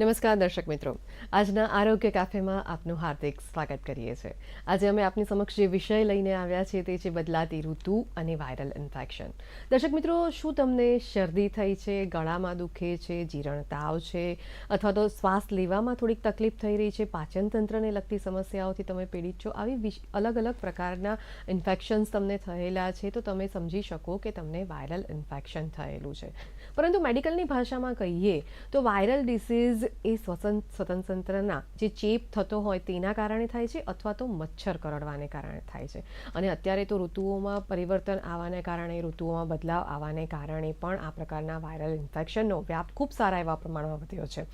નમસ્કાર દર્શક મિત્રો. આજના આરોગ્ય કાફેમાં આપનું હાર્દિક સ્વાગત કરીએ છીએ. આજે અમે આપની સમક્ષ જે વિષય લઈને આવ્યા છીએ તે છે બદલાતી ઋતુ અને વાયરલ ઇન્ફેક્શન. દર્શક મિત્રો, શું તમને શરદી થઈ છે, ગળામાં દુખે છે, જીરણ તાવ છે, અથવા તો શ્વાસ લેવામાં થોડીક તકલીફ થઈ રહી છે પાચન તંત્રને લગતી સમસ્યાઓથી તમે પીડિત છો, આવી અલગ અલગ પ્રકારના ઇન્ફેક્શન્સ તમને થયેલા છે, તો તમે સમજી શકો કે તમને વાયરલ ઇન્ફેક્શન થયેલું છે. પરંતુ મેડિકલની ભાષામાં કહીએ તો વાયરલ ડિસીઝ એ શ્વસન સ્વતંત્રના જે ચેપ થતો હોય તેના કારણે થાય છે અથવા તો મચ્છર કરડવાને કારણે થાય છે. અને અત્યારે તો ઋતુઓમાં પરિવર્તન આવવાને કારણે, ઋતુઓમાં બદલાવ આવવાને કારણે પણ આ પ્રકારના વાયરલ ઇન્ફેક્શનનો વ્યાપ ખૂબ સારા એવા પ્રમાણમાં વધ્યો છે.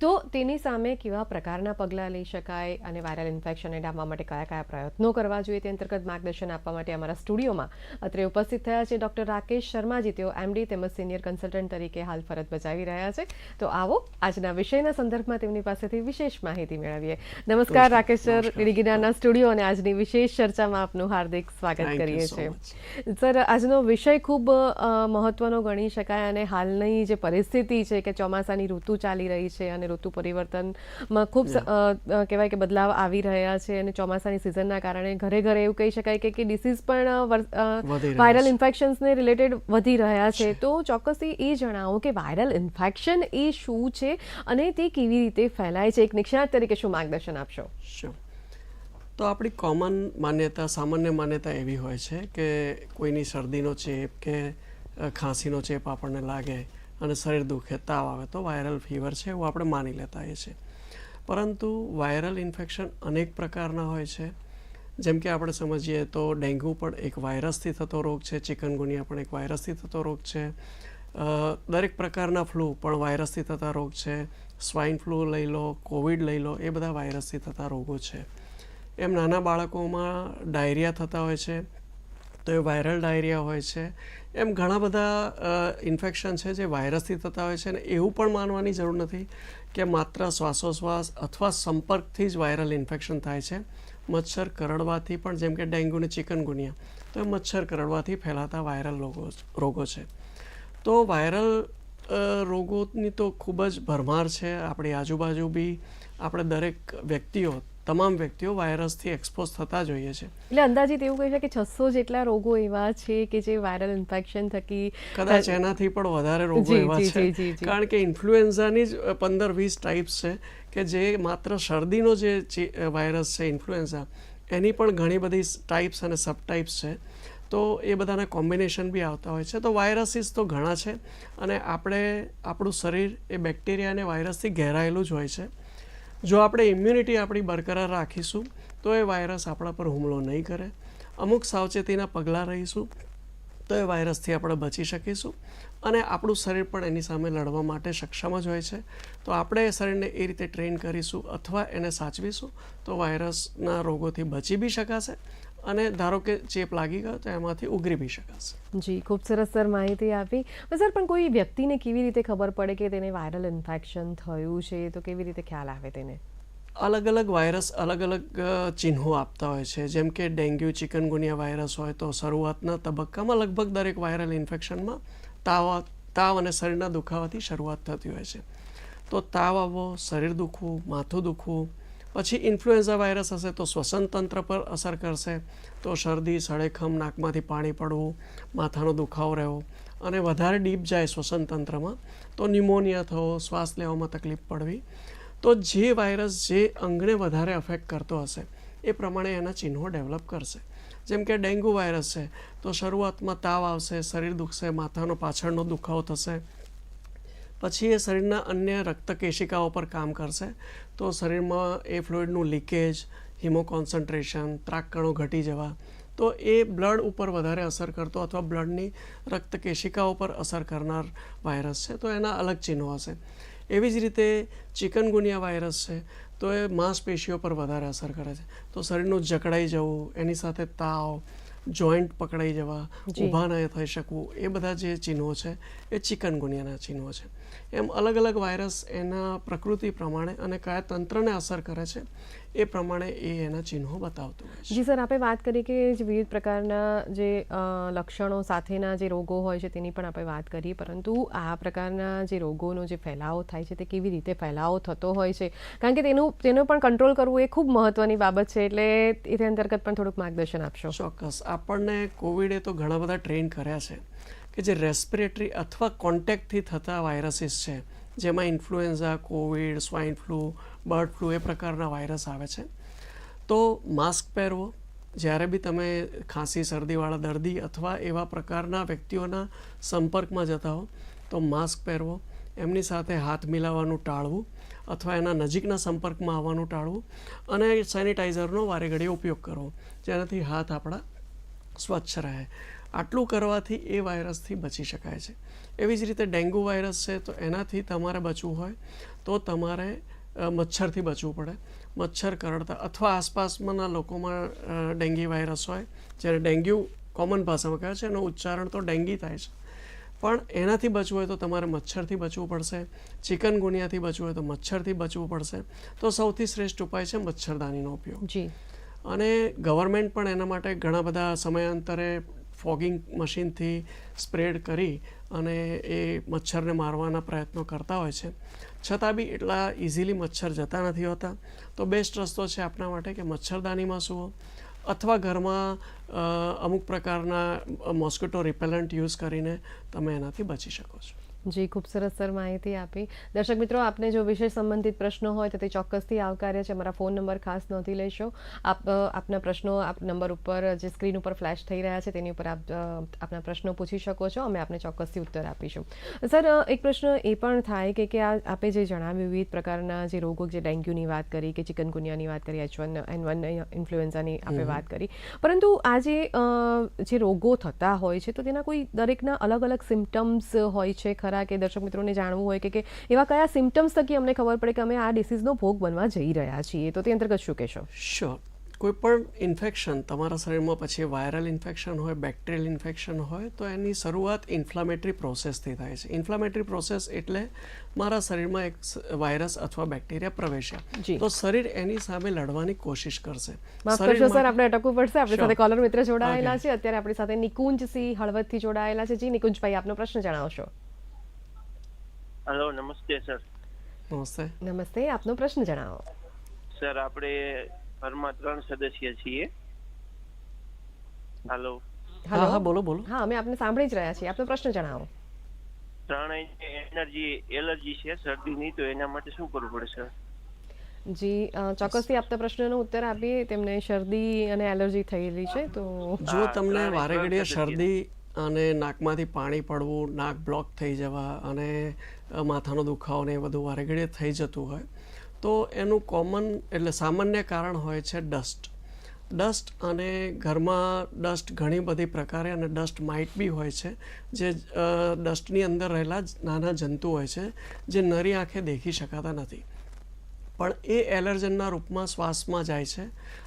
તો તેની સામે કેવા પ્રકારના પગલાં લઈ શકાય અને વાયરલ ઇન્ફેક્શનને ડામવા માટે કયા કયા પ્રયત્નો કરવા જોઈએ તે અંતર્ગત માર્ગદર્શન આપવા માટે અમારા સ્ટુડિયોમાં અત્રે ઉપસ્થિત થયા છે ડોક્ટર રાકેશ શર્માજી તેઓ એમડી તેમજ સિનિયર કન્સલ્ટન્ટ તરીકે હાલ ફરજ બજાવી રહ્યા છે. તો આવો આજના વિષયના સંદર્ભમાં તેમની પાસેથી વિશેષ માહિતી મેળવીએ. નમસ્કાર રાકેશ સર ડીડીગીનાના સ્ટુડિયો અને આજની વિશેષ ચર્ચામાં આપનું હાર્દિક સ્વાગત કરીએ છીએ. સર આજનો વિષય ખૂબ મહત્વનો ગણી શકાય અને હાલની જે પરિસ્થિતિ છે કે ચોમાસાની ઋતુ ચાલી રહી છે અને ઋતુ પરિવર્તનમાં ખૂબ કહેવાય કે બદલાવ આવી રહ્યા છે અને ચોમાસાની સિઝનના કારણે ઘરે ઘરે એવું કહી શકાય કે ડિસીઝ પણ વાયરલ. ઇન્ફેક્શન્સને રિલેટેડ વધી રહ્યા છે. તો ચોક્કસથી એ જણાવો કે વાયરલ ઇન્ફેક્શન એ શું છે અને તે કેવી રીતે ફેલાય છે? એક નિષ્ણાત તરીકે શું માર્ગદર્શન આપશો? શું તો આપણી કોમન માન્યતા, સામાન્ય માન્યતા એવી હોય છે કે કોઈની શરદીનો ચેપ કે ખાંસીનો ચેપ આપણને લાગે અને શરીર દુખે, તાવ આવે તો વાયરલ ફીવર છે એવું આપણે માની લેતા હોઈએ છીએ. પરંતુ વાયરલ ઇન્ફેક્શન અનેક પ્રકારના હોય છે. જેમ કે આપણે સમજીએ તો ડેન્ગ્યુ પણ એક વાયરસથી થતો રોગ છે, ચિકનગુનિયા પણ એક વાયરસથી થતો રોગ છે દરેક પ્રકારના ફ્લૂ પણ વાયરસથી થતા રોગ છે. સ્વાઇન ફ્લૂ લઈ લો કોવિડ લઈ લો, એ બધા વાયરસથી થતા રોગો છે. એમ નાના બાળકોમાં ડાયરિયા થતા હોય છે, તો એ વાયરલ ડાયરિયા હોય છે. એમ ઘણા બધા ઇન્ફેક્શન છે જે વાયરસથી થતા હોય છે અને એવું પણ માનવાની જરૂર નથી કે માત્ર શ્વાસોશ્વાસ અથવા સંપર્કથી જ વાયરલ ઇન્ફેક્શન થાય છે. મચ્છર કરડવાથી પણ, જેમ કે ડેન્ગ્યુ ને ચિકનગુનિયા, તો એ મચ્છર કરડવાથી ફેલાતા વાયરલ રોગો રોગો છે. તો વાયરલ રોગોની તો ખૂબ જ ભરમાર છે. આપણી આજુબાજુ બી આપણે દરેક વ્યક્તિઓ તમામ વ્યક્તિઓ વાયરસથી એક્સપોઝ થતા જોઈએ છે. એટલે અંદાજિત એવું કહી કે છસો જેટલા રોગો એવા છે કે જે વાયરલ ઇન્ફેક્શન થકી કદાચ એનાથી પણ વધારે રોગો એવા છે. કારણ કે ઇન્ફ્લુએન્ઝાની જ પંદર વીસ ટાઈપ્સ છે કે જે માત્ર શરદીનો જે વાયરસ છે ઇન્ફ્લુએન્ઝા એની પણ ઘણી બધી ટાઈપ્સ અને સબ ટાઈપ્સ છે. તો એ બધાના કોમ્બિનેશન બી આવતા હોય છે. તો વાયરસીસ તો ઘણા છે અને આપણે, આપણું શરીર એ બેક્ટેરિયા અને વાયરસથી ઘેરાયેલું જ હોય છે. જો આપણે ઇમ્યુનિટી આપણી બરકરાર રાખીશું, તો એ વાયરસ આપણા પર હુમલો નહીં કરે. અમુક સાવચેતીના પગલાં રહીશું, તો એ વાયરસથી આપણે બચી શકીશું અને આપણું શરીર પણ એની સામે લડવા માટે સક્ષમ જ હોય છે. તો આપણે એ શરીરને એ રીતે ટ્રેન કરીશું અથવા એને સાચવીશું, તો વાયરસના રોગોથી બચી બી શકાશે અને ધારો કે ચેપ લાગી ગયો તો એમાંથી ઉગરી બી શકાશે. જી ખૂબ સરસ સર માહિતી આપી. સર પણ કોઈ વ્યક્તિને કેવી રીતે ખબર પડે કે તેને વાયરલ ઇન્ફેક્શન થયું છે? તો કેવી રીતે ખ્યાલ આવે તેને? અલગ અલગ વાયરસ અલગ અલગ ચિહ્નો આપતા હોય છે. જેમ કે ડેન્ગ્યુ ચિકનગુનિયા વાયરસ હોય તો શરૂઆતના તબક્કામાં લગભગ દરેક વાયરલ ઇન્ફેક્શનમાં તાવ તાવ અને શરીરના દુખાવાથી શરૂઆત થતી હોય છે. તો તાવ આવવો શરીર દુખવું માથું દુખવું પછી ઇન્ફ્લુએન્ઝા વાયરસ હશે તો શ્વસન તંત્ર પર અસર કરશે. તો શરદી, સળેખમ, નાકમાંથી પાણી પડવું, માથાનો દુખાવો રહેવો અને વધારે ડીપ જાય શ્વસન તંત્રમાં તો ન્યુમોનિયા થવો, શ્વાસ લેવામાં તકલીફ પડવી. તો જે વાયરસ જે અંગને વધારે અફેક્ટ કરતો હશે એ પ્રમાણે એના ચિહ્નો ડેવલપ કરશે. જેમ કે ડેન્ગ્યુ વાયરસ છે તો શરૂઆતમાં તાવ આવશે, શરીર દુખશે, માથાનો પાછળનો દુખાવો થશે. પછી એ શરીરના અન્ય રક્ત કેશિકાઓ પર કામ કરશે. તો શરીરમાં એ ફ્લુઇડનું લીકેજ હિમો કોન્સન્ટ્રેશન ત્રાકકણો ઘટી જવા, તો એ બ્લડ ઉપર વધારે અસર કરતો અથવા બ્લડની રક્ત કેશિકાઓ પર અસર કરનાર વાયરસ છે. તો એના અલગ ચિહ્નો હશે. એવી જ રીતે ચિકનગુનિયા વાયરસ છે, તો એ માંસપેશીઓ પર વધારે અસર કરે છે. તો શરીરનું જકડાઈ જવું, એની સાથે તાવ જોઈન્ટ પકડાઈ જવા. ઊભા ન થઈ શકવું એ બધા જે ચિહ્નો છે એ ચિકનગુનિયાના ચિહ્નો છે એમ અલગ અલગ વાયરસ એના પ્રકૃતિ પ્રમાણે અને કયા તંત્રને અસર કરે છે એ પ્રમાણે એ એના ચિહ્નો બતાવતું હોય જી સર આપણે વાત કરી કે જે વિવિધ પ્રકારના જે લક્ષણો સાથેના જે રોગો હોય છે તેની પણ આપણે વાત કરી પરંતુ આ પ્રકારના જે રોગોનો જે ફેલાવો થાય છે તે કેવી રીતે ફેલાવો થતો હોય છે? કારણ કે તેનું તેનો પણ કંટ્રોલ કરવું એ ખૂબ મહત્વની બાબત છે એટલે એ અંતર્ગત પણ થોડુંક માર્ગદર્શન આપશો. ચોક્કસ. આપણને કોવિડે તો ઘણા બધા ટ્રેન કર્યા છે કે જે રેસ્પિરેટરી અથવા કોન્ટેક્ટથી થતા વાયરસીસ છે જેમાં influenza covid swine flu bird flu એ પ્રકારના વાયરસ આવે છે. તો માસ્ક પહેરવો, જ્યારે બી તમે ખાંસી, શરદીવાળા, દર્દી અથવા એવા પ્રકારના વ્યક્તિઓના સંપર્કમાં જતા હો, તો માસ્ક પહેરવો, એમની સાથે હાથ મિલાવવાનું ટાળવું અથવા એના નજીકના સંપર્કમાં આવવાનું ટાળવું અને સેનિટાઈઝરનો વારે ઘડીએ ઉપયોગ કરવો, જેનાથી હાથ આપણા સ્વચ્છ રહે. આટલું કરવાથી એ વાયરસથી બચી શકાય છે. એવી જ રીતે ડેન્ગ્યુ વાયરસ છે, તો એનાથી તમારે બચવું હોય, તો તમારે મચ્છરથી બચવું પડે. મચ્છર કરડતા અથવા આસપાસમાંના લોકોમાં ડેન્ગ્યુ વાયરસ હોય જ્યારે ડેન્ગ્યુ કોમન ભાષામાં કહે છે એનો ઉચ્ચારણ તો ડેન્ગી થાય છે. પણ એનાથી બચવું હોય તો તમારે મચ્છરથી બચવું પડશે ચિકનગુનિયાથી બચવું હોય તો મચ્છરથી બચવું પડશે. તો સૌથી શ્રેષ્ઠ ઉપાય છે મચ્છરદાનીનો ઉપયોગ. જી. અને ગવર્મેન્ટ પણ એના માટે ઘણા બધા સમયાંતરે ફોગિંગ મશીનથી સ્પ્રેડ કરી અને એ મચ્છરને મારવાના પ્રયત્નો કરતા હોય છે. છતાં બી એટલા ઇઝીલી મચ્છર જતા નથી હોતા. તો બેસ્ટ રસ્તો છે આપણા માટે કે મચ્છરદાનીમાં સૂવો. અથવા ઘરમાં અમુક પ્રકારના મોસ્કિટો રિપેલન્ટ યુઝ કરીને તમે એનાથી બચી શકો છો. જી ખૂબ સરસ સર માહિતી આપી. દર્શક મિત્રો આપને જો વિશેષ સંબંધિત પ્રશ્નો હોય તો તે ચોક્કસથી આવકાર્ય છે. અમારા ફોન નંબર ખાસ નોંધી લેશો. આપ આપના પ્રશ્નો આપ નંબર ઉપર જે સ્ક્રીન ઉપર ફ્લેશ થઈ રહ્યા છે તેની ઉપર આપ આપના પ્રશ્નો પૂછી શકો છો. અમે આપને ચોક્કસથી ઉત્તર આપીશું. સર એક પ્રશ્ન એ પણ થાય કે કે આ આપે જે જણાવ્યું વિવિધ પ્રકારના જે રોગો જે ડેન્ગ્યુની વાત કરી કે ચિકનગુનિયાની વાત કરી એચ વન એન વન ઇન્ફ્લુએન્ઝાની આપણે વાત કરી. પરંતુ આ જે જે રોગો થતા હોય છે તો તેના કોઈ દરેકના અલગ અલગ સિમ્ટમ્સ હોય છે ખરા? કે દર્શક મિત્રોને જાણવું હોય કે કે એવા કયા સિમ્ટમ્સ થકી અમને ખબર પડે કે અમે આ ડિસીઝનો ભોગ બનવા જઈ રહ્યા છીએ. તો તે અંતર્ગત શું કહેશો? શ્યોર કોઈ પણ ઇન્ફેક્શન તમારા શરીરમાં પછી વાયરલ ઇન્ફેક્શન હોય બેક્ટેરિયલ ઇન્ફેક્શન હોય તો એની શરૂઆત ઇન્ફ્લામેટરી પ્રોસેસથી થાય છે. ઇન્ફ્લામેટરી પ્રોસેસ એટલે મારા શરીરમાં એક વાયરસ અથવા બેક્ટેરિયા. પ્રવેશ્યા. તો શરીર એની સામે લડવાની કોશિશ કરશો. સર આપણે અટકવું પડશે. આપણી સાથે કોલર મિત્ર જોડાયેલા છે. અત્યારે આપણી સાથે નિકુંજ સિંહ હળવદથી જોડાયેલા છે. જી નિકુંજભાઈ આપનો પ્રશ્ન જણાવશો. હલો નમસ્તે સર નમસ્તે નમસ્તે આપનો પ્રશ્ન જણાવો. સર આપણે ઘરમાં ત્રણ સદસ્ય છીએ. હેલો હા હા બોલો બોલો. હા અમે આપને સાંભળી જ રહ્યા છીએ. આપનો પ્રશ્ન જણાવો. ત્રણેય એનર્જી એલર્જી છે શરદીની તો એના માટે શું કરવું પડે સર જી ચોક્કસથી આપના પ્રશ્નનો ઉત્તર આપીએ. તેમને શરદી અને એલર્જી થયેલી છે તો જો તમને વારે ઘડીએ શરદી અને નાકમાંથી પાણી પડવું, નાક બ્લોક થઈ જવા અને માથાનો દુખાવો ને એ બધું વારે ઘડીએ થઈ જતું હોય. તો એનું કોમન એટલે સામાન્ય કારણ હોય છે ડસ્ટ. ડસ્ટ અને ઘરમાં ડસ્ટ ઘણી બધી પ્રકારે અને ડસ્ટ માઇટ બી હોય છે, જે ડસ્ટની અંદર રહેલા નાના જંતુ હોય છે, જે નરી આંખે દેખી શકાતા નથી. પણ એ એલર્જનના રૂપમાં શ્વાસમાં જાય છે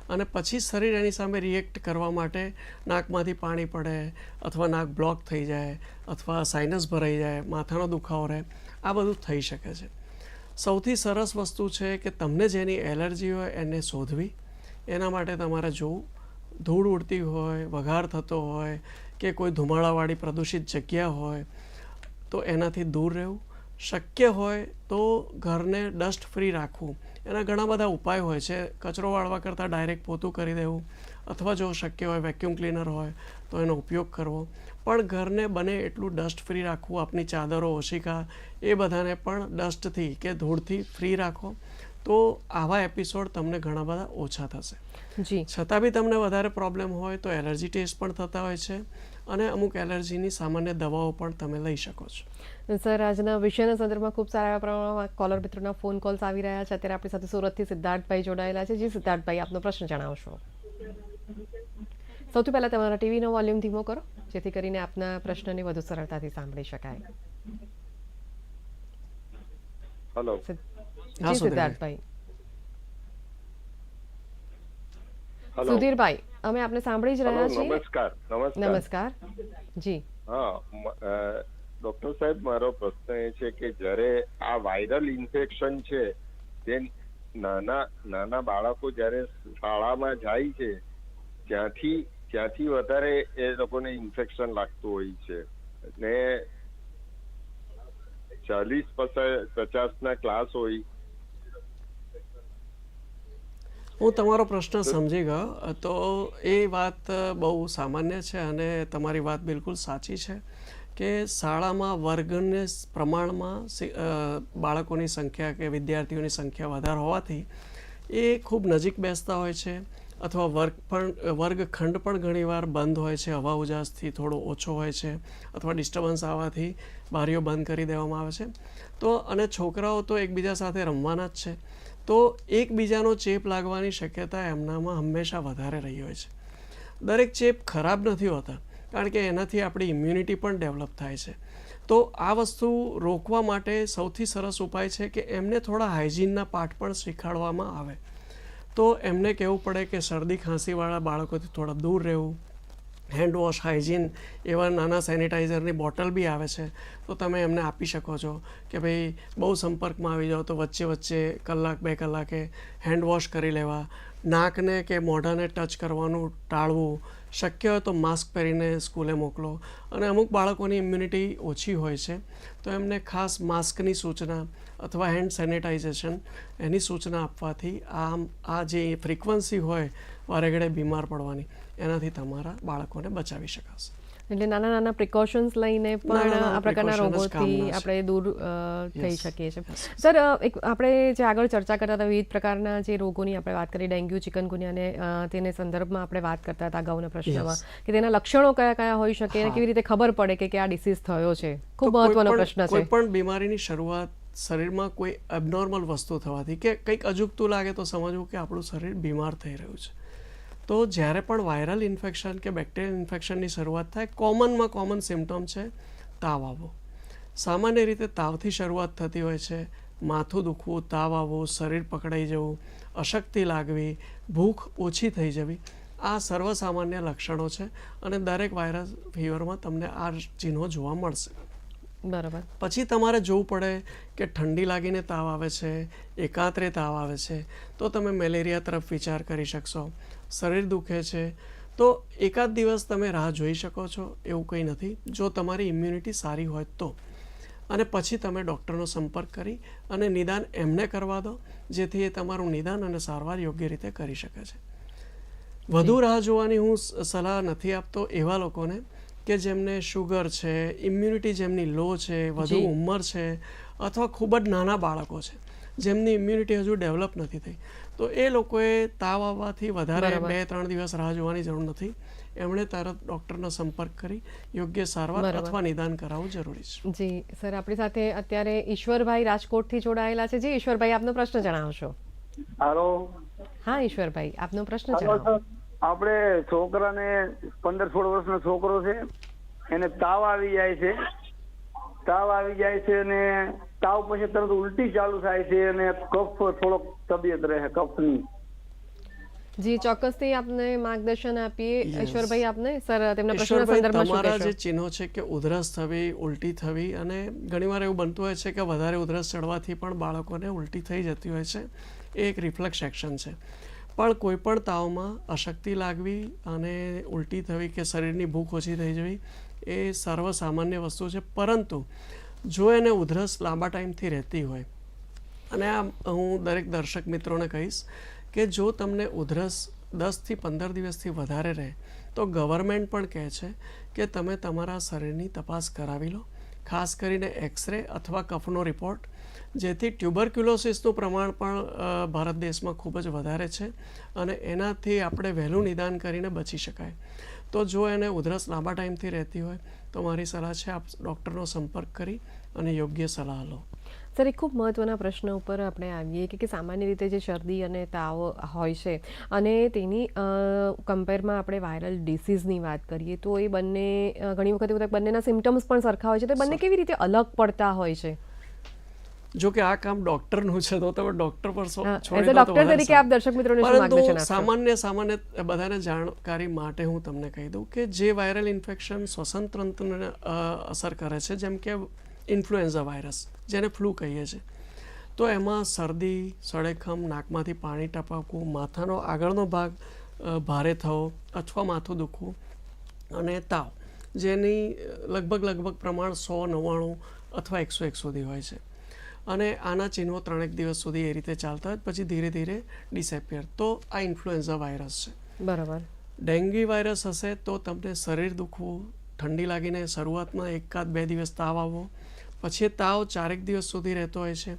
અને પછી શરીર એની સામે રિએક્ટ કરવા માટે નાકમાંથી પાણી પડે અથવા નાક બ્લોક થઈ જાય અથવા સાઇનસ ભરાઈ જાય, માથાનો દુખાવો રહે, આ બધું થઈ શકે છે. સૌથી સરસ વસ્તુ છે કે તમને જેની એલર્જી હોય એને શોધવી. એના માટે તમારે જોવું. ધૂળ ઉડતી હોય, વઘાર થતો હોય કે કોઈ ધુમાડાવાળી પ્રદૂષિત જગ્યા હોય તો એનાથી દૂર રહેવું. શક્ય હોય તો ઘરને ડસ્ટ ફ્રી રાખવું. એના ઘણા બધા ઉપાય હોય છે. કચરો વાળવા કરતાં ડાયરેક્ટ પોતું કરી દેવું અથવા જો શક્ય હોય વેક્યુમ ક્લીનર હોય તો એનો ઉપયોગ કરવો. પણ ઘરને બને એટલું ડસ્ટ ફ્રી રાખવું, આપની ચાદરો, ઓશિકા, એ બધાને પણ ડસ્ટથી કે ધૂળથી ફ્રી રાખો. તો આવા એપિસોડ તમને ઘણા બધા ઓછા થશે. જી. છતાં બી તમને વધારે પ્રોબ્લેમ હોય તો એલર્જી ટેસ્ટ પણ થતા હોય છે અને અમુક એલર્જીની સામાન્ય દવાઓ પણ તમે લઈ શકો છો. સર આજના વિષયના સંદર્ભમાં ખૂબ સારા એવા પ્રમાણમાં કોલર મિત્રોના ફોન કોલ્સ આવી રહ્યા છે. અત્યારે આપણી સાથે સુરતથી સિદ્ધાર્થભાઈ જોડાયેલા છે. જી સિદ્ધાર્થભાઈ આપનો પ્રશ્ન જણાવશો. સૌથી પહેલાં તમારા ટીવીનો વોલ્યુમ ધીમો કરો જેથી કરીને આપના પ્રશ્નને વધુ સરળતાથી સાંભળી શકાય. હેલો જી સુધીરભાઈ. સિદ્ધાર્થભાઈ. સુધીરભાઈ અમે આપને સાંભળી જ રહ્યા છીએ. નમસ્કાર નમસ્કાર. નમસ્કાર. જી. હા ડોક્ટર સાહેબ મારો પ્રશ્ન એ છે કે જ્યારે આ વાયરલ ઇન્ફેક્શન છે તે નાના નાના બાળકો જ્યારે શાળામાં જાય છે ત્યાંથી ત્યાંથી વધારે એ લોકોને ઇન્ફેક્શન લાગતું હોય છે. ને ચાલીસ પચાસ ના ક્લાસ હોય હું તમારો પ્રશ્ન સમજી ગયો. તો એ વાત બહુ સામાન્ય છે અને તમારી વાત બિલકુલ સાચી છે કે શાળામાં વર્ગને પ્રમાણમાં બાળકોની સંખ્યા કે વિદ્યાર્થીઓની સંખ્યા વધારે હોવાથી એ ખૂબ નજીક બેસતા હોય છે અથવા વર્ગ પણ વર્ગખંડ પણ ઘણીવાર બંધ હોય છે, હવા ઉજાસથી થોડો ઓછો હોય છે અથવા ડિસ્ટર્બન્સ આવવાથી બારીઓ બંધ કરી દેવામાં આવે છે. તો, અને છોકરાઓ તો એકબીજા સાથે રમવાના જ છે. તો એકબીજાનો ચેપ લાગવાની શક્યતા એમનામાં હંમેશા વધારે રહી હોય છે. દરેક ચેપ ખરાબ નથી હોતા, કારણ કે એનાથી આપણી ઇમ્યુનિટી પણ ડેવલપ થાય છે. તો આ વસ્તુ રોકવા માટે સૌથી સરસ ઉપાય છે કે એમને થોડા હાઇજીનના પાઠ પણ શીખવાડવામાં આવે. તો એમને કહેવું પડે કે શરદી ખાંસીવાળા બાળકોથી થોડા દૂર રહેવું હેન્ડ વોશ હાઇજીન એવા નાના સેનિટાઈઝરની બોટલ બી આવે છે, તો તમે એમને આપી શકો છો કે ભાઈ બહુ સંપર્કમાં આવી જાઓ તો વચ્ચે વચ્ચે કલાક બે કલાકે હેન્ડ વોશ કરી લેવા. નાકને કે મોઢાને ટચ કરવાનું ટાળવું. શક્ય હોય તો માસ્ક પહેરીને સ્કૂલે મોકલો. અને અમુક બાળકોની ઇમ્યુનિટી ઓછી હોય છે, તો એમને ખાસ માસ્કની સૂચના અથવા હેન્ડ સેનિટાઇઝેશન એની સૂચના આપવાથી આ આ જે ફ્રિકવન્સી હોય વારેઘડે બીમાર પડવાની. એનાથી તમારા બાળકોને બચાવી શકાશે. એટલે નાના નાના પ્રિકોશન્સ લઈને પણ આ પ્રકારના રોગોથી આપણે દૂર થઈ શકીએ છીએ. સર એક આપણે જે આગળ ચર્ચા કરતા હતા વિવિધ પ્રકારના જે રોગોની આપણે વાત કરી ડેન્ગ્યુ ચિકનગુનિયાને અને તેને સંદર્ભમાં આપણે વાત કરતા હતા અગાઉના પ્રશ્નમાં. કે તેના લક્ષણો કયા કયા હોઈ શકે અને કેવી રીતે ખબર પડે કે કે આ ડિસીઝ થયો છે? ખૂબ મહત્વનો પ્રશ્ન પ્રશ્ન કોઈ છે પણ બીમારીની શરૂઆત શરીરમાં કોઈ એબનોર્મલ વસ્તુ થવાથી કે કંઈક અજુગતું લાગે તો સમજવું કે આપણું શરીર બીમાર થઈ રહ્યું છે. તો જ્યારે પણ વાયરલ ઇન્ફેક્શન કે બેક્ટેરિયલ ઇન્ફેક્શનની શરૂઆત થાય કોમનમાં કોમન સિમ્ટમ છે તાવ આવવો. સામાન્ય રીતે તાવથી શરૂઆત થતી હોય છે. માથું દુખવું તાવ આવવો શરીર પકડાઈ જવું અશક્તિ લાગવી ભૂખ ઓછી થઈ જવી આ સર્વસામાન્ય લક્ષણો છે અને દરેક વાયરસ ફીવરમાં તમને આ ચિહ્નો જોવા મળશે. બરાબર. પછી તમારે જોવું પડે કે ઠંડી લાગીને તાવ આવે છે એકાંતરે તાવ આવે છે તો તમે મેલેરિયા તરફ વિચાર કરી શકશો. શરીર દુખે છે તો એકાદ દિવસ તમે રાહ જોઈ શકો છો એવું કંઈ નથી. જો તમારી ઇમ્યુનિટી સારી હોય તો. અને પછી તમે ડૉક્ટરનો સંપર્ક કરી અને નિદાન એમને કરવા દો જેથી એ તમારું નિદાન અને સારવાર યોગ્ય રીતે કરી શકે છે. વધુ રાહ જોવાની હું સલાહ નથી આપતો એવા લોકોને કે જેમને શુગર છે ઇમ્યુનિટી જેમની લો છે વધુ ઉંમર છે અથવા ખૂબ જ નાના બાળકો છે જેમની ઇમ્યુનિટી હજુ ડેવલપ નથી થઈ. તો એ લોકોએ તાવ આવવાથી વધારે બે ત્રણ દિવસ રાહ જોવાની જરૂર નથી. એમણે તરત ડૉક્ટરનો સંપર્ક કરી યોગ્ય સારવાર અથવા નિદાન કરાવવું જરૂરી છે. જી સર આપણી સાથે અત્યારે ઈશ્વરભાઈ રાજકોટથી જોડાયેલા છે. જી ઈશ્વરભાઈ આપનો પ્રશ્ન જણાવશો હાલો. હા ઈશ્વરભાઈ આપનો પ્રશ્ન જણાવો. આપણે છોકરાને પંદર સોળ વર્ષનો છોકરો છે. એને તાવ આવી જાય છે. તાવ આવી જાય છે અને તાવ પછી તરત ઉલટી ચાલુ થાય છે અને કફ થોડોક તબિયત રહે કફની. જી ચોક્કસથી આપને માર્ગદર્શન આપીએ. ઈશ્વરભાઈ આપને સર તેમના પ્રશ્નના સંદર્ભમાં તમારા જે ચિહ્નો છે કે ઉધરસ થવી ઉલટી થવી અને ઘણીવાર એવું બનતું હોય છે કે વધારે ઉધરસ ચડવાથી પણ બાળકોને ઉલટી થઈ જતી હોય છે એ એક રિફ્લેક્સ એક્શન છે. પણ કોઈ પણ તાવમાં અશક્તિ લાગવી અને ઉલટી થવી કે શરીરની ભૂખ ઓછી થઈ જવી એ સર્વસામાન્ય વસ્તુ છે. પરંતુ જો એને ઉધરસ લાંબા ટાઈમથી રહેતી હોય, અને આ હું દરેક દર્શક મિત્રોને કહીશ કે જો તમને ઉધરસ દસથી પંદર દિવસથી વધારે રહે, તો ગવર્મેન્ટ પણ કહે છે કે તમે તમારા શરીરની તપાસ કરાવી લો, ખાસ કરીને એક્સરે અથવા કફનો રિપોર્ટ, જેથી ટ્યુબરક્યુલોસિસનું પ્રમાણ પણ ભારત દેશમાં ખૂબ જ વધારે છે, અને એનાથી આપણે વહેલું નિદાન કરીને બચી શકાય. તો જો એને ઉધરસ લાંબા ટાઈમથી રહેતી હોય તો મારી સલાહ છે આપ ડૉક્ટરનો સંપર્ક કરી અને યોગ્ય સલાહ લો. સર એક ખૂબ મહત્વના પ્રશ્ન ઉપર આપણે આવીએ કે કે સામાન્ય રીતે જે શરદી અને તાવ હોય છે અને તેની કમ્પેરમાં આપણે વાયરલ ડિસીઝની વાત કરીએ તો એ બંને ઘણી વખત એવું થાય બંનેના સિમ્ટમ્સ પણ સરખા હોય છે તો બંને કેવી રીતે અલગ પડતા હોય છે? જો કે આ કામ ડોક્ટરનું છે તો તમે ડોક્ટર પર છોડી તરીકે આપ દર્શક મિત્રોને પરંતુ સામાન્ય સામાન્ય બધાને જાણકારી માટે હું તમને કહી દઉં કે જે વાયરલ ઇન્ફેક્શન શ્વસન તંત્રને અસર કરે છે જેમ કે ઇન્ફ્લુએન્ઝા વાયરસ જેને ફ્લૂ કહીએ છીએ તો એમાં શરદી સળેખમ નાકમાંથી પાણી ટપકવું માથાનો આગળનો ભાગ ભારે થવો અથવા માથું દુખવું અને તાવ જેની લગભગ લગભગ પ્રમાણ સો નવ્વાણું અથવા એકસો એક સુધી હોય છે. અને આના ચિહ્નો ત્રણેક દિવસ સુધી એ રીતે ચાલતા હોય પછી ધીરે ધીરે ડિસેપિયર તો આ ઇન્ફ્લુએન્ઝા વાયરસ છે. બરાબર. ડેન્ગ્યુ વાયરસ હશે તો તમને શરીર દુખવું ઠંડી લાગીને શરૂઆતમાં એકાદ બે દિવસ તાવ આવવો પછી તાવ ચારેક દિવસ સુધી રહેતો હોય છે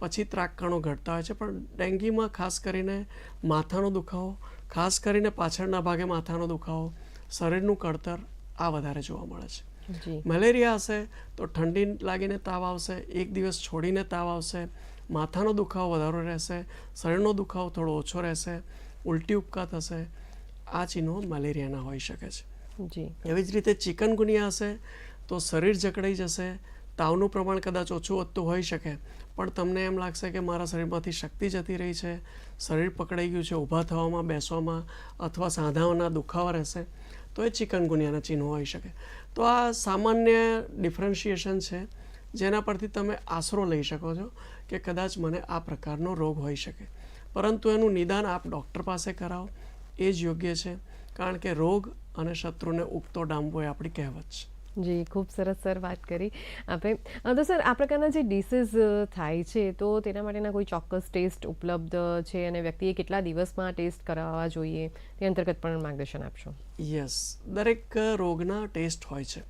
પછી ત્રાકકણો ઘટતા હોય છે પણ ડેન્ગ્યુમાં ખાસ કરીને માથાનો દુખાવો ખાસ કરીને પાછળના ભાગે માથાનો દુખાવો શરીરનું કળતર આ વધારે જોવા મળે છે. મેલેરિયા હશે તો ઠંડી લાગીને તાવ આવશે એક દિવસ છોડીને તાવ આવશે માથાનો દુખાવો વધારો રહેશે શરીરનો દુખાવો થોડો ઓછો રહેશે ઉલટી ઉપકા થશે આ ચિહ્નો મલેરિયાના હોઈ શકે છે. જી. એવી જ રીતે ચિકનગુનિયા હશે તો શરીર જકડાઈ જશે તાવનું પ્રમાણ કદાચ ઓછું વધતું હોઈ શકે પણ તમને એમ લાગશે કે મારા શરીરમાંથી શક્તિ જતી રહી છે શરીર પકડાઈ ગયું છે ઊભા થવામાં બેસવામાં અથવા સાંધાઓના દુખાવા રહેશે તો એ ચિકનગુનિયાના ચિહ્નો હોઈ શકે. તો આ સામાન્ય ડિફરન્શિએશન છે, જેના પરથી તમે આશરો લઈ શકો છો કે કદાચ મને આ પ્રકારનો રોગ હોઈ શકે. પરંતુ એનું નિદાન આપ ડૉક્ટર પાસે કરાવો. એ જ યોગ્ય છે, કારણ કે રોગ અને શત્રુને ઉગતો ડામવો એ આપણી કહેવત છે. જી, ખૂબ સરસ, સર, વાત કરી આપણે તો, સર, આ પ્રકારના જે ડિસીઝ થાય છે, તો તેના માટેના કોઈ ચોક્કસ ટેસ્ટ ઉપલબ્ધ છે અને વ્યક્તિએ કેટલા દિવસમાં ટેસ્ટ કરાવવા જોઈએ તે અંતર્ગત પણ માર્ગદર્શન આપશો. યસ, દરેક રોગના ટેસ્ટ હોય છે.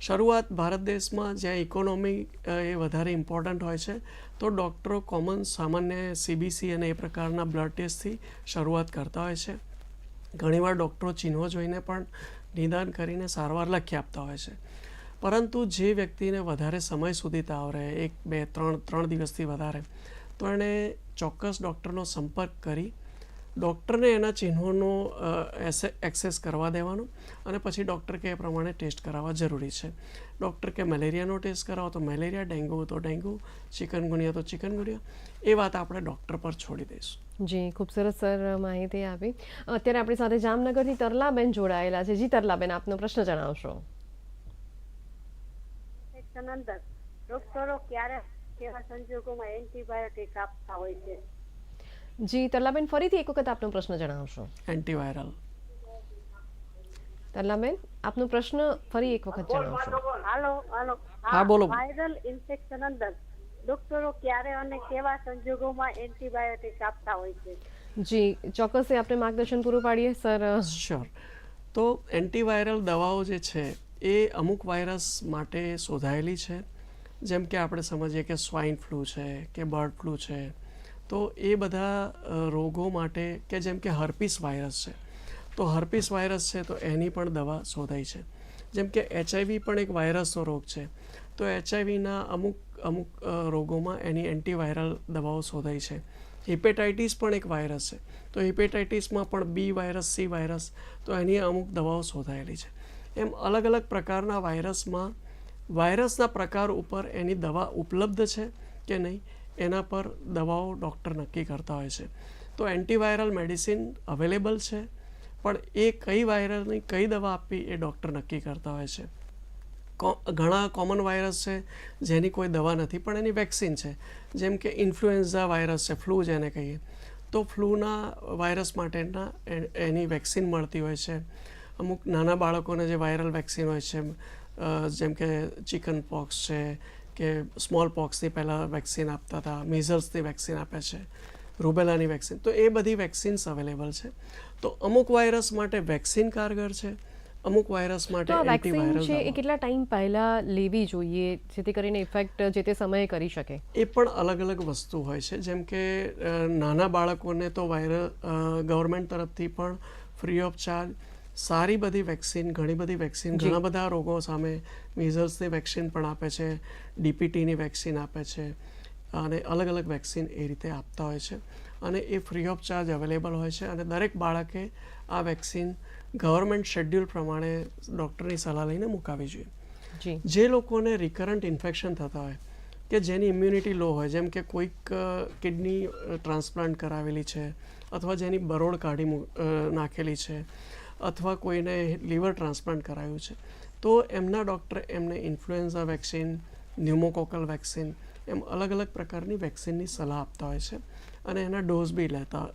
શરૂઆત ભારત દેશમાં જ્યાં ઇકોનોમી એ વધારે ઇમ્પોર્ટન્ટ હોય છે, તો ડૉક્ટરો કોમન સામાન્ય સીબીસી અને એ પ્રકારના બ્લડ ટેસ્ટથી શરૂઆત કરતા હોય છે. ઘણીવાર ડૉક્ટરો ચિહ્નો જોઈને પણ નિદાન કરીને સારવાર લખી આપતા હોય છે. પરંતુ જે વ્યક્તિને વધારે સમય સુધી તાવ રહે, એક, બે, ત્રણ ત્રણ દિવસથી વધારે, તો એણે ચોક્કસ ડૉક્ટરનો સંપર્ક કરી, ડૉક્ટરને એના ચિહ્નોનો એક્સેસ કરવા દેવાનો અને પછી ડૉક્ટર કે એ પ્રમાણે ટેસ્ટ કરાવવા જરૂરી છે. ડૉક્ટર કે મેલેરિયાનો ટેસ્ટ કરાવો તો મેલેરિયા ડેન્ગ્યુ તો ડેન્ગ્યુ ચિકનગુનિયા તો ચિકનગુનિયા એ વાત આપણે ડૉક્ટર પર છોડી દઈશું. જી ખૂબ સરસ સર માહિતી આપી. અત્યારે આપણી સાથે જામનગરથી તરલાબેન જોડાયેલા છે. જી તરલાબેન આપનો પ્રશ્ન જણાવશો. ડોક્ટરો ક્યારે કેવા સંજોગોમાં એન્ટીબાયોટિક આપતા હોય છે? જી તરલાબેન ફરીથી એક વખત આપનો પ્રશ્ન જણાવશો. એન્ટીવાયરલ તરલાબેન આપનો પ્રશ્ન ફરી એક વખત જણાવશો. હાલો હાલો. હા, બોલો. વાયરલ ઇન્ફેક્શન અંદર ડોક્ટરો ક્યારે અને કેવા સંજોગોમાં એન્ટીબાયોટિક આપતા હોય છે? જી ચોક્કસ આપણે માર્ગદર્શન પૂરું પાડીએ સર. શ્યોર તો એન્ટીવાયરલ દવાઓ જે છે એ અમુક વાયરસ માટે શોધાયેલી છે. જેમ કે આપણે સમજીએ કે સ્વાઇન ફ્લૂ છે કે બર્ડ ફ્લૂ છે. તો એ બધા રોગો માટે કે જેમ કે હર્પીસ વાયરસ છે. તો હર્પીસ વાયરસ છે તો એની પણ દવા શોધાઈ છે. જેમ કે એચઆઈવી પણ એક વાયરસનો રોગ છે. તો એચઆઈવીના અમુક અમુક રોગોમાં એની એન્ટીવાયરલ દવાઓ શોધાઈ છે. હિપેટાઇટિસ પણ એક વાયરસ છે. તો હિપેટાઇટિસમાં પણ બી વાયરસ સી વાયરસ તો એની અમુક દવાઓ શોધાયેલી છે. એમ અલગ અલગ પ્રકારના વાયરસમાં વાયરસના પ્રકાર ઉપર એની દવા ઉપલબ્ધ છે કે નહીં, એના પર દવાઓ ડૉક્ટર નક્કી કરતા હોય છે. તો એન્ટીવાયરલ મેડિસિન અવેલેબલ છે, પણ એ કઈ વાયરસની કઈ દવા આપવી એ ડૉક્ટર નક્કી કરતા હોય છે. ઘણા કોમન વાયરસ છે, જેની કોઈ દવા નથી, પણ એની વેક્સિન છે. જેમ કે ઇન્ફ્લુએન્ઝા વાયરસ છે, ફ્લૂ જેને કહીએ. તો ફ્લૂના વાયરસ માટેના એની વેક્સિન મળતી હોય છે. અમુક નાના બાળકોને જે વાયરલ વેક્સિન હોય છે જેમ કે ચિકન પોક્સ છે, કે સ્મોલ પોક્સની પહેલાં વેક્સિન આપતા હતા મેઝલ્સની વેક્સિન આપે છે, રૂબેલાની વેક્સિન. તો એ બધી વેક્સિન્સ અવેલેબલ છે. તો અમુક વાયરસ માટે વેક્સિન કારગર છે અમુક વાયરસ માટે એન્ટીવાયરલ છે એ કેટલા ટાઈમ પહેલા લેવી જોઈએ જેથી કરીને ઇફેક્ટ જે તે સમયે કરી શકે? એ પણ અલગ અલગ વસ્તુ હોય છે. જેમ કે નાના બાળકોને તો વાયરલ ગવર્મેન્ટ તરફથી પણ ફ્રી ઓફ ચાર્જ સારી બધી વેક્સિન ઘણી બધી વેક્સિન ઘણા બધા રોગો સામે મિઝલ્સની વેક્સિન પણ આપે છે ડીપીટીની વેક્સિન આપે છે અને અલગ અલગ વેક્સિન એ રીતે આપતા હોય છે. અને એ ફ્રી ઓફ ચાર્જ અવેલેબલ હોય છે. અને દરેક બાળકે આ વેક્સિન ગવર્મેન્ટ શેડ્યુલ પ્રમાણે ડૉક્ટરની સલાહ લઈને મુકાવી જોઈએ. જે. લોકોને રિકરન્ટ ઇન્ફેક્શન થતા હોય કે જેની ઇમ્યુનિટી લો હોય જેમ કે કોઈક કિડની ટ્રાન્સપ્લાન્ટ કરાવેલી છે અથવા જેની બરોડ કાઢી નાખેલી છે અથવા કોઈને લીવર ટ્રાન્સપ્લાન્ટ કરાયું છે તો એમના ડૉક્ટર એમને ઇન્ફ્લુએન્ઝા વેક્સિન ન્યુમોકોકલ વેક્સિન એમ અલગ અલગ પ્રકારની વેક્સિનની સલાહ આપતા હોય છે અને એના ડોઝ બી લેતા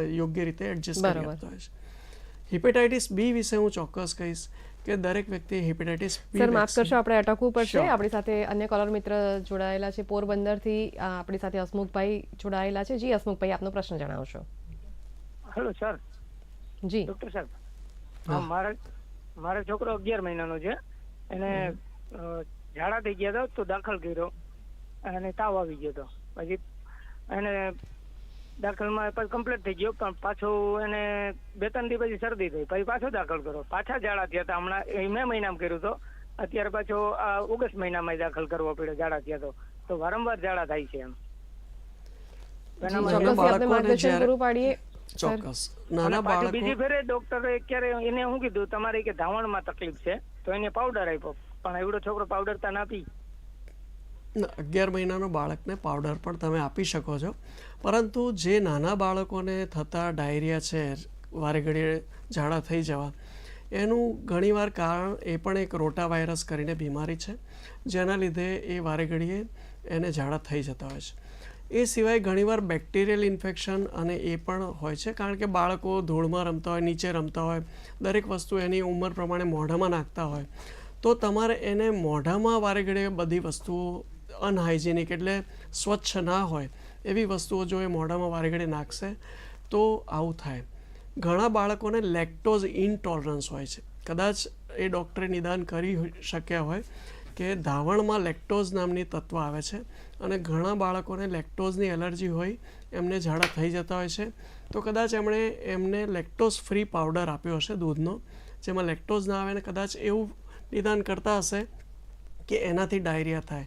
યોગ્ય રીતે એડજસ્ટ કરી આપતા હોય છે. હિપેટાઇટિસ બી વિશે હું ચોક્કસ કહીશ કે દરેક વ્યક્તિ હિપેટાઇટિસ બી સર માફ કરશો આપણે અટકવું પડશે. આપણી સાથે અન્ય કોલર મિત્ર જોડાયેલા છે. પોરબંદરથી આપણી સાથે હસમુખભાઈ જોડાયેલા છે. જી હસમુખભાઈ આપનો પ્રશ્ન જણાવશો હેલો સર જી. ડોક્ટર સાહેબ હા. મારા મારો છોકરો અગિયાર મહિનાનો છે. એને ઝાડા થઈ ગયા હતા તો દાખલ કર્યો અને તાવ આવી ગયો હતો પછી એને દાખલમાં પછી કમ્પ્લીટ થઈ ગયો પણ પાછો એને બે ત્રણ દી પછી શરદી થઈ. પછી પાછો દાખલ કરો. પાછા ઝાડા થયા હતા હમણાં. મે મહિનામાં કર્યું તો. અત્યારે પાછો આ ઓગસ્ટ મહિનામાં દાખલ કરવો પડ્યો ઝાડા થયા તો. તો વારંવાર ઝાડા થાય છે એમ. ચોક્કસ. નાના બીજી ફેરે ડોક્ટરે ક્યારે એને શું કીધું તમારે કે ધાવણમાં તકલીફ છે. તો એને પાવડર આપ્યો. પણ એવડો છોકરો પાવડર તા ના પી. ના, અગિયાર મહિનાનો બાળકને પાવડર પણ તમે આપી શકો છો. પરંતુ જે નાના બાળકોને થતા ડાયરિયા છે વારે ઘડીએ ઝાડા થઈ જવા. એનું ઘણીવાર કારણ એ પણ એક રોટા વાયરસ કરીને બીમારી છે, જેના લીધે એ વારે ઘડીએ એને ઝાડા થઈ જતા હોય છે. એ સિવાય ઘણીવાર બેક્ટેરિયલ ઇન્ફેક્શન અને એ પણ હોય છે, કારણ કે બાળકો ધૂળમાં રમતા હોય, નીચે રમતા હોય, દરેક વસ્તુ એની ઉંમર પ્રમાણે મોઢામાં નાખતા હોય. તો તમારે એને મોઢામાં વારે ઘડીએ બધી વસ્તુઓ અનહાઇજેનિક એટલે સ્વચ્છ ના હોય એવી વસ્તુઓ જો એ મોઢામાં વારે ઘડીએ નાખશે, તો આવું થાય. ઘણા બાળકોને લેક્ટોઝ ઇનટોલરન્સ હોય છે. કદાચ એ ડૉક્ટરે નિદાન કરી શક્યા હોય કે ધાવણમાં લેક્ટોઝ નામની તત્વ આવે છે અને ઘણા બાળકોને લેક્ટોઝની એલર્જી હોય, એમને ઝાડા થઈ જતા હોય છે. તો કદાચ એમણે એમને લેક્ટોઝ ફ્રી પાવડર આપ્યો હશે દૂધનો, જેમાં લેક્ટોઝ ના આવે ને કદાચ એવું નિદાન કરતા હશે કે એનાથી ડાયરિયા થાય.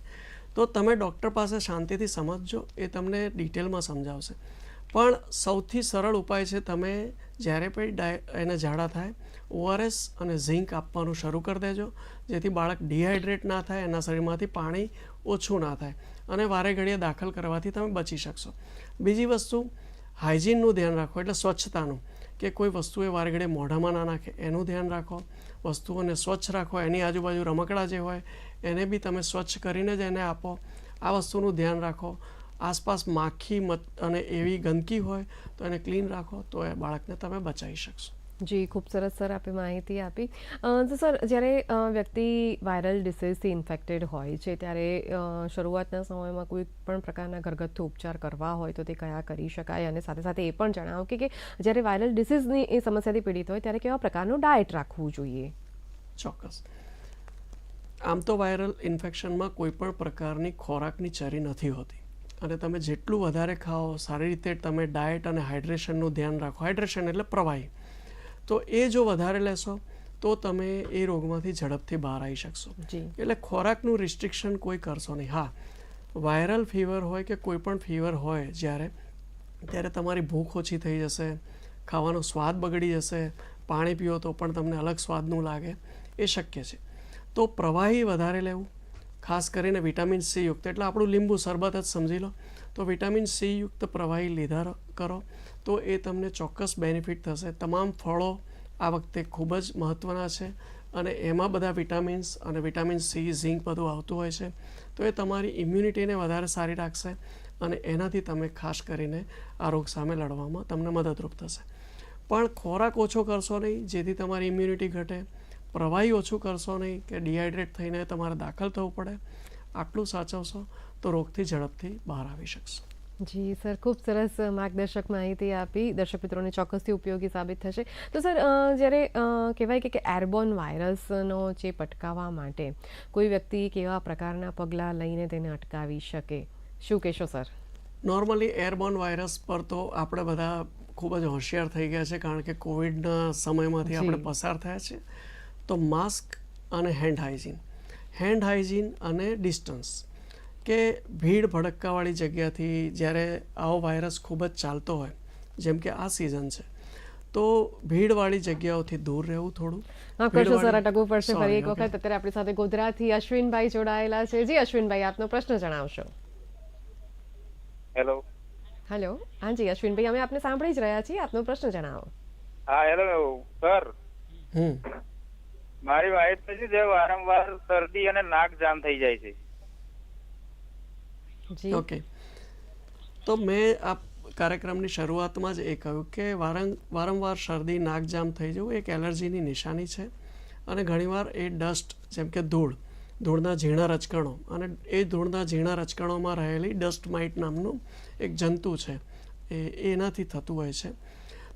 તો તમે ડૉક્ટર પાસે શાંતિથી સમજજો, એ તમને ડિટેલમાં સમજાવશે. પણ સૌથી સરળ ઉપાય છે તમે જ્યારે પણ ડાય એને ઝાડા થાય, ઓઆરએસ અને ઝીંક આપવાનું શરૂ કરી દેજો. જેથી બાળક ડિહાઇડ્રેટ ના થાય, એના શરીરમાંથી પાણી ઓછું ના થાય અને વારે ઘડીએ દાખલ કરવાથી તમે બચી શકશો. બીજી વસ્તુ, હાઇજીનનું ધ્યાન રાખો, એટલે સ્વચ્છતાનું, કે કોઈ વસ્તુ એ વારે ઘડીએ મોઢામાં ના નાખે, એનું ધ્યાન રાખો. વસ્તુઓને સ્વચ્છ રાખો, એની આજુબાજુ રમકડા જે હોય, એને બી તમે સ્વચ્છ કરીને જ એને આપો. આ વસ્તુનું ધ્યાન રાખો. આસપાસ માખી મત અને એવી ગંદકી હોય તો એને ક્લીન રાખો તો એ બાળકને તમે બચાવી શકશો. જી ખૂબ સરસ સર આપે માહિતી આપી. તો સર જ્યારે વ્યક્તિ વાયરલ ડિસીઝથી ઇન્ફેક્ટેડ હોય છે ત્યારે શરૂઆતના સમયમાં કોઈ પણ પ્રકારના ઘરગથ્થુ ઉપચાર કરવા હોય તો તે કયા કરી શકાય? અને સાથે સાથે એ પણ જણાવો કે કે જ્યારે વાયરલ ડિસીઝની એ સમસ્યાથી પીડિત હોય ત્યારે કેવા પ્રકારનું ડાયટ રાખવું જોઈએ? ચોક્કસ. આમ તો વાયરલ ઇન્ફેક્શનમાં કોઈ પણ પ્રકારની ખોરાકની ચરી નથી હોતી. અને તમે જેટલું વધારે ખાઓ સારી રીતે તમે ડાયટ અને હાઇડ્રેશનનું ધ્યાન રાખો. હાઇડ્રેશન એટલે પ્રવાહી. તો એ જો વધારે લેશો તો તમે એ રોગમાંથી ઝડપથી બહાર આવી શકશો. એટલે ખોરાકનું રિસ્ટ્રિક્શન કોઈ કરશો નહીં. હા વાયરલ ફીવર હોય કે કોઈ પણ ફીવર હોય જ્યારે ત્યારે તમારી ભૂખ ઓછી થઈ જશે ખાવાનો સ્વાદ બગડી જશે પાણી પીઓ તો પણ તમને અલગ સ્વાદનું લાગે એ શક્ય છે. તો પ્રવાહી વધારે લેવું ખાસ કરીને વિટામિન સી યુક્ત. એટલે આપણું લીંબુ શરબત જ સમજી લો. તો વિટામિન સી યુક્ત પ્રવાહી લીધા કરો. તો એ તમને ચોક્કસ બેનિફિટ થશે. તમામ ફળો આ વખતે ખૂબ જ મહત્ત્વના છે. અને એમાં બધા વિટામિન્સ અને વિટામિન સી, ઝીંક બધું આવતું હોય છે. તો એ તમારી ઇમ્યુનિટીને વધારે સારી રાખશે અને એનાથી તમે ખાસ કરીને આ રોગ સામે લડવામાં તમને મદદરૂપ થશે. પણ ખોરાક ઓછો કરશો નહીં, જેથી તમારી ઇમ્યુનિટી ઘટે. પ્રવાહી ઓછું કરશો નહીં કે ડિહાઇડ્રેટ થઈને તમારે દાખલ થવું પડે આટલું સાચવશો તો રોગથી ઝડપથી બહાર આવી શકશો. જી સર ખૂબ સરસ માર્ગદર્શક માહિતી આપી. દર્શક મિત્રોને ચોક્કસથી ઉપયોગી સાબિત થશે. તો સર જ્યારે કહેવાય કે કે એરબોર્ન વાયરસનો જે અટકાવવા માટે કોઈ વ્યક્તિ કેવા પ્રકારના પગલાં લઈને તેને અટકાવી શકે? શું કહેશો સર? નોર્મલી એરબોર્ન વાયરસ પર તો આપણે બધા ખૂબ જ હોશિયાર થઈ ગયા છે કારણ કે કોવિડના સમયમાંથી આપણે પસાર થયા છે. તો માસ્ક અને હેન્ડ હાઇજીન. હેન્ડ હાઇજીન અને ડિસ્ટન્સ. કે ભીડ ભડક્કાવાળી જગ્યાથી જ્યારે આવો વાયરસ ખૂબ જ ચાલતો હોય જેમ કે આ સિઝન છે તો ભીડવાળી જગ્યાઓથી દૂર રહેવું થોડું. હા કરશો સર અટકવું પડશે ફરી એક વખત. અત્યારે આપણી સાથે ગોધરાથી અશ્વિનભાઈ જોડાયેલા છે. જી અશ્વિનભાઈ આપનો પ્રશ્ન જણાવશો. હેલો હેલો હાજી અશ્વિનભાઈ અમે આપને સાંભળી જ રહ્યા છીએ. આપનો પ્રશ્ન જણાવો. હા હેલો સર હમ. મારી વાઈફ છે જે વારંવાર શરદી અને નાક જામ થઈ જાય છે. જી. ઓકે. તો મેં આ કાર્યક્રમની શરૂઆતમાં જ એ કહ્યું કે વારંવાર શરદી નાકજામ થઈ જવું એક એલર્જીની નિશાની છે અને ઘણીવાર એ ડસ્ટ જેમ કે ધૂળ ધૂળના ઝીણા રચકણો અને એ ધૂળના ઝીણા રચકણોમાં રહેલી ડસ્ટ માઇટ નામનું એક જંતુ છે. એ એનાથી થતું હોય છે.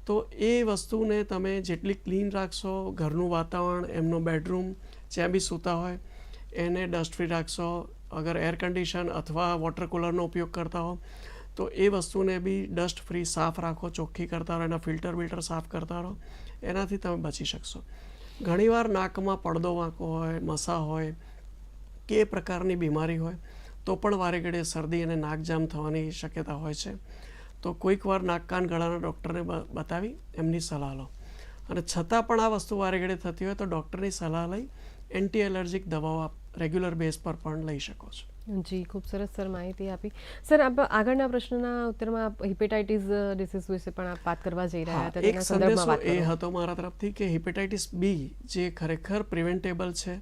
તો એ વસ્તુને તમે જેટલી ક્લીન રાખશો, ઘરનું વાતાવરણ, એમનો બેડરૂમ, જ્યાં બી સૂતા હોય, એને ડસ્ટ ફ્રી રાખશો. અગર એર કન્ડિશન અથવા વોટર કુલરનો ઉપયોગ કરતા હો, તો એ વસ્તુને બી ડસ્ટ ફ્રી સાફ રાખો, ચોખ્ખી કરતા રહો, એના ફિલ્ટર બિલ્ટર સાફ કરતા રહો, એનાથી તમે બચી શકશો. ઘણીવાર નાકમાં પડદો વાંકો હોય, મસા હોય, કે પ્રકારની બીમારી હોય, તો પણ વારે ઘડીએ શરદી અને નાકજામ થવાની શક્યતા હોય છે. તો કોઈક વાર નાકકાન ગળાના ડૉક્ટરને બતાવી એમની સલાહ લો. અને છતાં પણ આ વસ્તુ વારે ઘડે થતી હોય તો ડૉક્ટરની સલાહ લઈ એન્ટી એલર્જીક દવાઓ આપ રેગ્યુલર બેઝ પર પણ લઈ શકો છો. જી ખૂબ સરસ સર માહિતી આપી. સર આપ આગળના પ્રશ્નના ઉત્તરમાં આપ હિપેટાઇટિસ ડિસીઝ વિશે પણ આપ વાત કરવા જઈ રહ્યા હતા. એક સંદેશો એ હતો મારા તરફથી કે હિપેટાઇટિસ બી જે ખરેખર પ્રિવેન્ટેબલ છે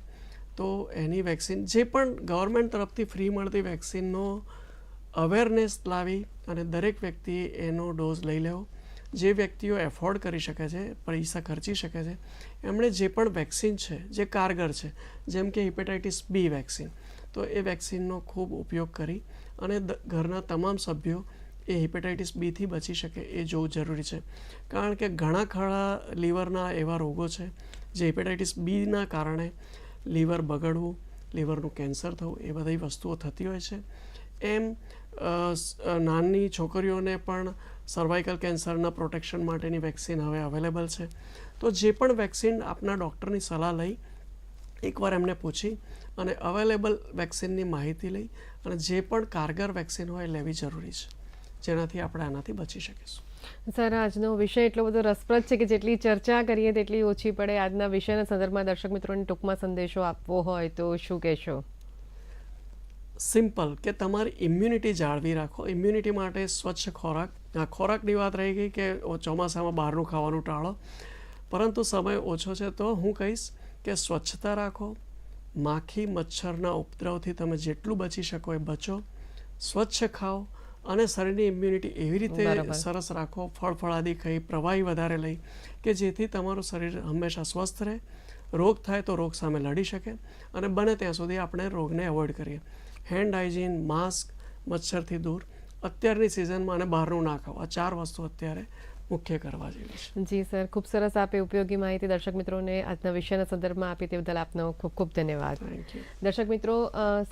તો એની વેક્સિન જે પણ ગવર્મેન્ટ તરફથી ફ્રી મળતી વેક્સિનનો અવેરનેસ લાવી અને દરેક વ્યક્તિએ એનો ડોઝ લઈ લેવો. જે વ્યક્તિઓ એફોર્ડ કરી શકે છે, પૈસા ખર્ચી શકે છે, એમણે જે પણ વેક્સિન છે, જે કારગર છે, જેમ કે હિપેટાઇટિસ બી વેક્સિન તો એ વેક્સિનનો ખૂબ ઉપયોગ કરી અને ઘરના તમામ સભ્યો એ હિપેટાઇટિસ બીથી બચી શકે એ જોવું જરૂરી છે. કારણ કે ઘણા ખરા લીવરના એવા રોગો છે, જે હિપેટાઇટિસ બીના કારણે લીવર બગડવું લીવરનું કેન્સર થવું, એ બધી વસ્તુઓ થતી હોય છે. એમ નાની છોકરીઓને પણ સર્વાઇકલ કેન્સરના પ્રોટેક્શન માટેની વેક્સિન હવે અવેલેબલ છે. તો જે પણ વેક્સિન આપના ડૉક્ટરની સલાહ લઈ, એકવાર એમને પૂછી અને અવેલેબલ વેક્સિનની માહિતી લઈ અને જે પણ કારગર વેક્સિન હોય લેવી જરૂરી છે. જેનાથી આપણે આનાથી બચી શકીશું. સર, આજનો વિષય એટલો બધો રસપ્રદ છે કે જેટલી ચર્ચા કરીએ તેટલી ઓછી પડે. આજના વિષયના સંદર્ભમાં દર્શક મિત્રોને ટૂંકમાં સંદેશો આપવો હોય તો શું કહેશો? સિમ્પલ કે તમારી ઇમ્યુનિટી જાળવી રાખો. ઇમ્યુનિટી માટે સ્વચ્છ ખોરાક. આ ખોરાકની વાત રહી ગઈ કે ચોમાસામાં બહારનું ખાવાનું ટાળો. પરંતુ સમય ઓછો છે તો હું કહીશ કે સ્વચ્છતા રાખો. માખી મચ્છરના ઉપદ્રવથી તમે જેટલું બચી શકો એ બચો. સ્વચ્છ ખાઓ અને શરીરની ઇમ્યુનિટી એવી રીતે સરસ રાખો. ફળ ફળાદી ખાઈ પ્રવાહી વધારે લઈ કે જેથી તમારું શરીર હંમેશા સ્વસ્થ રહે. રોગ થાય તો રોગ સામે લડી શકે અને બને ત્યાં સુધી આપણે રોગને એવોઇડ કરીએ. હેન્ડ હાઇજીન માસ્ક મચ્છરથી દૂર. અત્યારની સિઝનમાં અને બહારનું ના ખાવ આ ચાર વસ્તુ અત્યારે મુખ્ય કરવા જેવી છે. જી સર. ખૂબ સરસ આપે ઉપયોગી માહિતી દર્શક મિત્રોને આજના વિષયના સંદર્ભમાં આપી તે બદલ આપનો ખૂબ ખૂબ ધન્યવાદ. દર્શક મિત્રો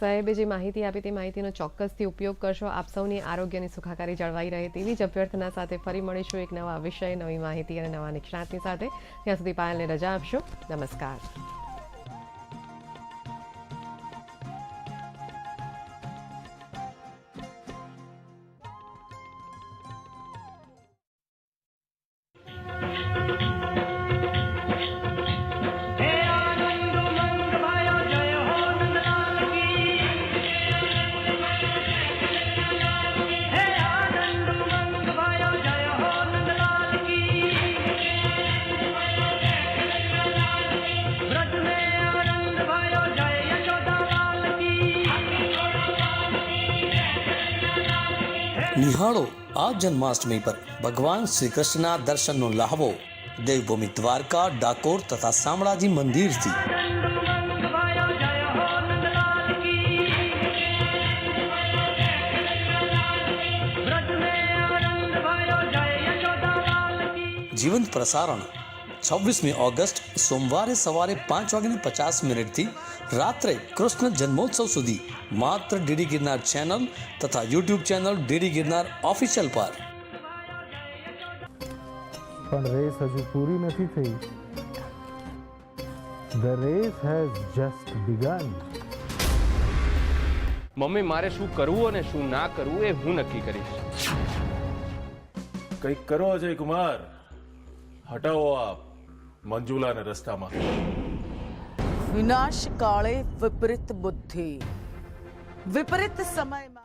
સાહેબે જે માહિતી આપી તે માહિતીનો ચોક્કસથી ઉપયોગ કરશો. આપ સૌની આરોગ્યની સુખાકારી જળવાઈ રહે તેવી જ અભ્યર્થના સાથે ફરી મળીશું એક નવા વિષય નવી માહિતી અને નવા નિષ્ણાતની સાથે. ત્યાં સુધી પાયલને રજા આપશો. નમસ્કાર. જન્માષ્ટમી પર ભગવાન શ્રી કૃષ્ણના દર્શનનો લાહવો દેવભૂમિ દ્વારકા ડાકોર તથા શામળાજી મંદિરથી જીવંત પ્રસારણ છવ્વીસમી ઓગસ્ટ સોમવારે સવારે પાંચ વાગ્યાને પચાસ મિનિટથી રાત્રે કૃષ્ણ જન્મોત્સવ સુધી માત્ર ડીડી ગિરનાર ચેનલ તથા YouTube channel DD Girnar official પર પણ રેસ હજુ પૂરી નથી થઈ the race has just begun mummy મારે શું કરવું અને શું ના કરવું એ હું નક્કી કરીશ કંઈક કરો અજય કુમાર હટાવો આ મંજુલાને રસ્તામાં વિનાશ કાળે વિપરીત બુદ્ધિ વિપરીત સમયમાં